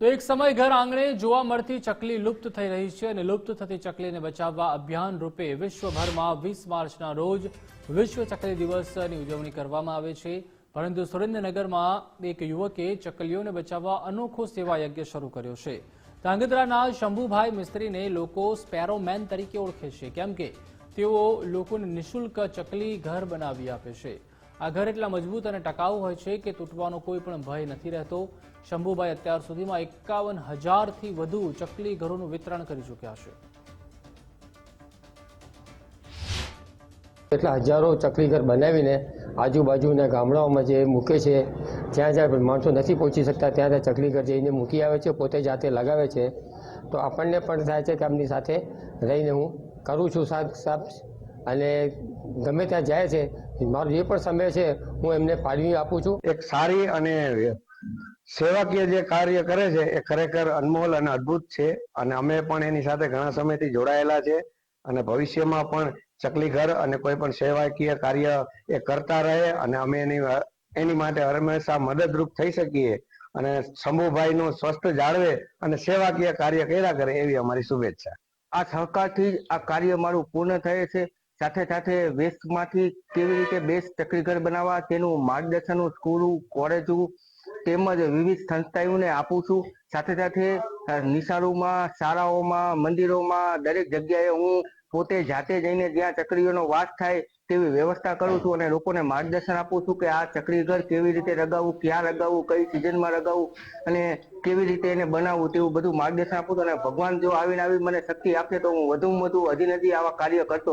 તો એક સમય ઘર આંગણે જોવા મળતી ચકલી લુપ્ત થઈ રહી છે અને લુપ્ત થતી ચકલીને બચાવવા અભિયાન રૂપે વિશ્વભરમાં વીસ માર્ચના રોજ વિશ્વ ચકલી દિવસની ઉજવણી કરવામાં આવે છે. પરંતુ સુરેન્દ્રનગરમાં એક યુવકે ચકલીઓને બચાવવા અનોખો સેવા યજ્ઞ શરૂ કર્યો છે. ધાંગધ્રાના શંભુભાઈ મિસ્ત્રીને લોકો સ્પેરોમેન તરીકે ઓળખે છે. કેમ કે તેઓ લોકોને નિઃશુલ્ક ચકલી ઘર બનાવી આપે છે. આ ઘર એટલા મજબૂત અને ટકાઉ હોય છે કે તૂટવાનો કોઈ પણ ભય નથી રહેતો. શંભુભાઈ અત્યાર સુધીમાં એકાવન હજારથી વધુ ચકલી ઘરોનું વિતરણ કરી ચૂક્યા છે. એટલા હજારો ચકલી ઘર બનાવીને આજુબાજુના ગામડાઓમાં જે મૂકે છે, જ્યાં જ્યાં માણસો નથી પહોંચી શકતા, ત્યાં ત્યાં ચકલી ઘર જઈને મૂકી આવે છે, પોતે જાતે લગાવે છે. તો આપણને પણ થાય છે કે આમની સાથે રહીને હું કરું છું સાથ સાથ અને ગમે ત્યાં જાય છે મારો જે પણ સમય છે હું એમને ફાળવી આપું છું. એક સારી અને સેવાકીય જે કાર્ય કરે છે એ ખરેખર અનમોલ અને અદ્ભુત છે. અને અમે પણ એની સાથે ઘણા સમયથી જોડાયેલા છે અને ભવિષ્યમાં પણ ચકલી ઘર અને કોઈ પણ સેવાકીય કાર્ય એ કરતા રહે અને અમે એની એની માટે હંમેશા મદદરૂપ થઈ શકીએ અને શંભુભાઈનું સ્વસ્થ જાળવે અને સેવાકીય કાર્ય કર્યા કરે એવી અમારી શુભેચ્છા. આ સહકારથી આ કાર્ય મારું પૂર્ણ થયે છે. સાથે સાથે વેસ્ટમાંથી કેવી રીતે બેસ્ટ ચક્રીઘર બનાવવા તેનું માર્ગદર્શન સ્કૂલો કોલેજો તેમજ વિવિધ સંસ્થાઓને આપું છું. સાથે સાથે નિશાળોમાં, શાળાઓમાં, મંદિરોમાં દરેક જગ્યાએ હું પોતે જાતે જઈને જ્યાં ચકરીઓનો વાસ થાય તેવી વ્યવસ્થા કરું છું અને લોકોને માર્ગદર્શન આપું છું કે આ ચકરીઘર કેવી રીતે લગાવવું ક્યાં લગાવવું કઈ સિઝનમાં લગાવવું અને કેવી રીતે એને બનાવવું તેવું બધું માર્ગદર્શન આપું છું. અને ભગવાન જો આવીને આવી મને શક્તિ આપશે તો હું વધુમાં વધુ હજી નથી આવા કાર્ય કરતો